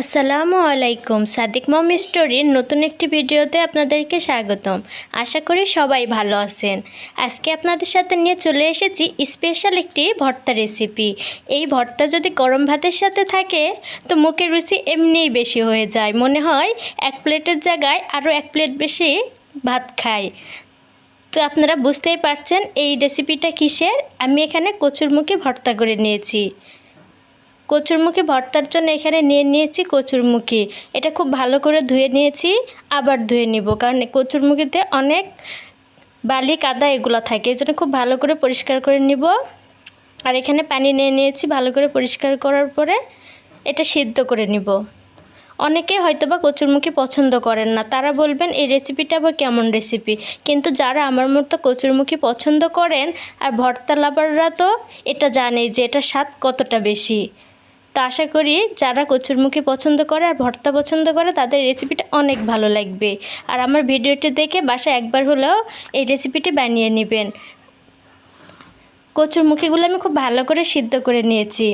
আসসালামু আলাইকুম। সাদিক মম স্টোরির নতুন একটি ভিডিওতে আপনাদেরকে স্বাগতম। আশা করি সবাই ভালো আছেন। আজকে আপনাদের সাথে নিয়ে চলে এসেছি স্পেশাল একটি ভর্তা রেসিপি। এই ভর্তা যদি গরম ভাতের সাথে থাকে, তো মুখের রুচি এমনিই বেশি হয়ে যায়। মনে হয় এক প্লেটের জায়গায় আরও এক প্লেট বেশি ভাত খাই। তো আপনারা বুঝতেই পারছেন এই রেসিপিটা কিসের? আমি এখানে কচুরমুখী ভর্তা করে নিয়েছি। কচুরমুখী ভর্তার জন্য এখানে নিয়ে নিয়েছি কচুরমুখী। এটা খুব ভালো করে ধুয়ে নিয়েছি, আবার ধুয়ে নিব, কারণ কচুরমুখীতে অনেক বালি কাদা এগুলো থাকে, এই জন্য খুব ভালো করে পরিষ্কার করে নিব। আর এখানে পানি নিয়ে নিয়েছি ভালো করে পরিষ্কার করার পরে এটা সিদ্ধ করে নিব। অনেকে হয়তো বা কচুরমুখী পছন্দ করেন না, তারা বলবেন, এই রেসিপিটা আবার কেমন রেসিপি কিন্তু যারা আমার মতো কচুরমুখী পছন্দ করেন, আর ভর্তা লাভাররা তো এটা জানেই যে এটা স্বাদ কতটা বেশি। আশা করি যারা কচুরমুখী পছন্দ করে আর ভর্তা পছন্দ করে, তাদের রেসিপিটা অনেক ভালো লাগবে। আর আমার ভিডিওটি দেখে বাসায় একবার হলেও এই রেসিপিটি বানিয়ে নেবেন। কচুরমুখীগুলো আমি খুব ভালো করে সিদ্ধ করে নিয়েছি।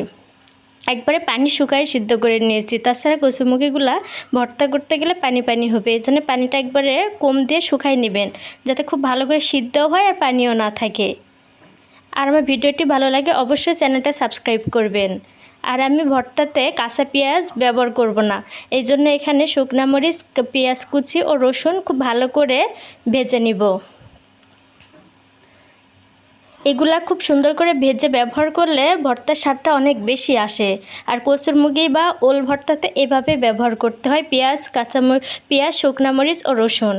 একবারে পানি শুকায় সিদ্ধ করে নিয়েছি। তাছাড়া কচুরমুখীগুলো ভর্তা করতে গেলে পানি পানি হবে, এই জন্য পানিটা একবারে কম দিয়ে শুকাই নেবেন, যাতে খুব ভালো করে সিদ্ধও হয় আর পানিও না থাকে। আর আমার ভিডিওটি ভালো লাগে, অবশ্যই চ্যানেলটা সাবস্ক্রাইব করবেন। আর আমি ভর্তাতে কাঁচা পেঁয়াজ ব্যবহার করব না। এই জন্য এখানে শুকনা মরিচ, পেঁয়াজ কুচি ও রসুন খুব ভালো করে ভেজে নিব। এগুলা খুব সুন্দর করে ভেজে ব্যবহার করলে ভর্তার স্বাদটা অনেক বেশি আসে। আর কচুরমুগি বা ওল ভর্তাতে এভাবে ব্যবহার করতে হয়, পেঁয়াজ কাঁচামরিচ পেঁয়াজ, শুকনা মরিচ ও রসুন।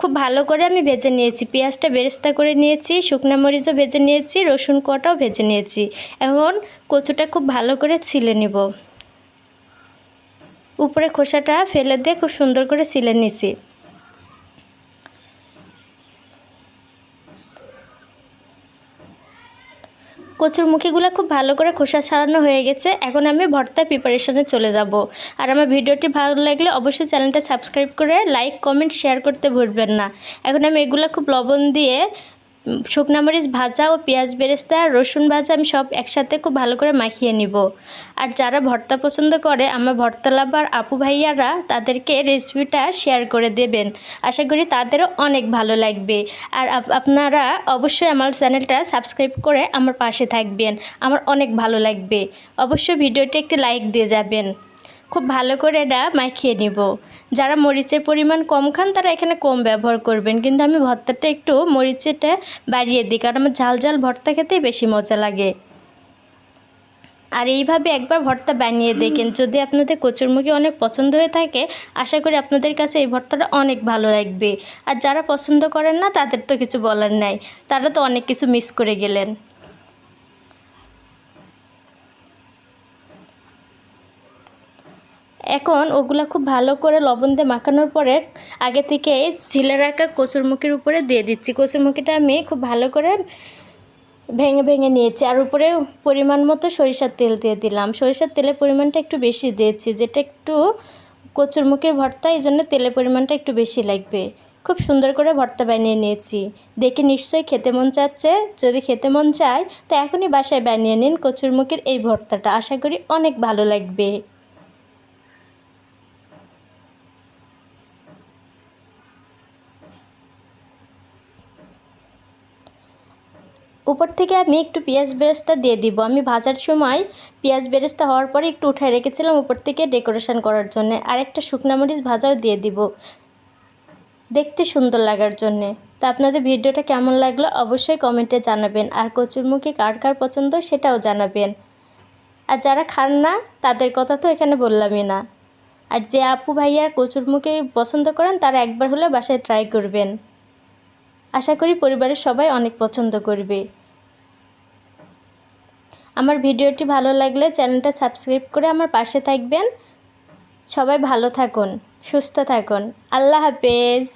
খুব ভালো করে আমি ভেজে নিয়েছি। পেঁয়াজটা বেরেস্তা করে নিয়েছি, শুকনো মরিচও ভেজে নিয়েছি, রসুন কটাও ভেজে নিয়েছি। এখন কচুটা খুব ভালো করে ছিলে নিব। উপরে খোসাটা ফেলে দিয়ে খুব সুন্দর করে ছিলে নিছি। কচুর মুখিগুলো খুব ভালো করে খোসা ছাড়ানো হয়ে গেছে। এখন আমি ভর্তা প্রিপারেশনে চলে যাব। আর আমার ভিডিওটি ভালো লাগলে অবশ্যই চ্যানেলটা সাবস্ক্রাইব করে লাইক কমেন্ট শেয়ার করতে ভুলবেন না। এখন আমি এগুলো খুব লবণ দিয়ে শুকনা মরিচ ভাজা ও পেঁয়াজ বেরেস্তা রসুন ভাজা আমি সব একসাথে খুব ভালো করে মাখিয়ে নিব। আর যারা ভর্তা পছন্দ করে, আমার ভর্তা লাভার আপু ভাইয়ারা তাদেরকে রেসিপিটা শেয়ার করে দেবেন। আশা করি তাদেরও অনেক ভালো লাগবে। আর আপনারা অবশ্যই আমার চ্যানেলটা সাবস্ক্রাইব করে আমার পাশে থাকবেন। আমার অনেক ভালো লাগবে। অবশ্যই ভিডিওটি একটি লাইক দিয়ে যাবেন। খুব ভালো করে এটা মাখিয়ে নিব। যারা মরিচের পরিমাণ কম খান, তারা এখানে কম ব্যবহার করবেন। কিন্তু আমি ভর্তাটা একটু মরিচেটা বাড়িয়ে দিই, কারণ আমার ঝাল ঝাল ভর্তা খেতেই বেশি মজা লাগে। আর এইভাবে একবার ভর্তা বানিয়ে দেখেন। যদি আপনাদের কচুরমুখী অনেক পছন্দ হয়ে থাকে, আশা করি আপনাদের কাছে এই ভর্তাটা অনেক ভালো লাগবে। আর যারা পছন্দ করেন না, তাদের তো কিছু বলার নাই। তারা তো অনেক কিছু মিস করে গেলেন। এখন ওগুলা খুব ভালো করে লবণ দিয়ে মাখানোর পরে আগে থেকে ছিলে রাখা কচুরমুখির উপরে দিয়ে দিচ্ছি। কচুরমুখিটা আমি খুব ভালো করে ভেঙে ভেঙে নিয়েছি আর উপরে পরিমাণ মতো সরিষার তেল দিয়ে দিলাম। সরিষার তেলের পরিমাণটা একটু বেশি দিয়েছি, যেটা একটু কচুরমুখির ভর্তা, এই জন্য তেলের পরিমাণটা একটু বেশি লাগবে। খুব সুন্দর করে ভর্তা বানিয়ে নিয়েছি। দেখে নিশ্চয়ই খেতে মন চাচ্ছে। যদি খেতে মন চায়, তো এখনই বাসায় বানিয়ে নিন কচুরমুখির এই ভর্তাটা। আশা করি অনেক ভালো লাগবে। উপর থেকে আমি একটু পেঁয়াজ বেরেস্তা দিয়ে দিব। আমি ভাজার সময় পেঁয়াজ বেরেস্তা হওয়ার পরে একটু উঠায় রেখেছিলাম উপর থেকে ডেকোরেশন করার জন্য। আর একটা শুকনা মরিচ ভাজাও দিয়ে দিব। দেখতে সুন্দর লাগার জন্যে। তো আপনাদের ভিডিওটা কেমন লাগল অবশ্যই কমেন্টে জানাবেন। আর কচুরমুখী কার কার পছন্দ সেটাও জানাবেন। আর যারা খান না, তাদের কথা তো এখানে বললামই না। আর যে আপু ভাইয়ার কচুরমুখী পছন্দ করেন, তারা একবার হলে বাসায় ট্রাই করবেন। আশা করি পরিবারের সবাই অনেক পছন্দ করবে। আমার ভিডিওটি ভালো লাগলে চ্যানেলটা সাবস্ক্রাইব করে আমার পাশে থাকবেন। সবাই ভালো থাকুন, সুস্থ থাকুন। আল্লাহ হাফেজ।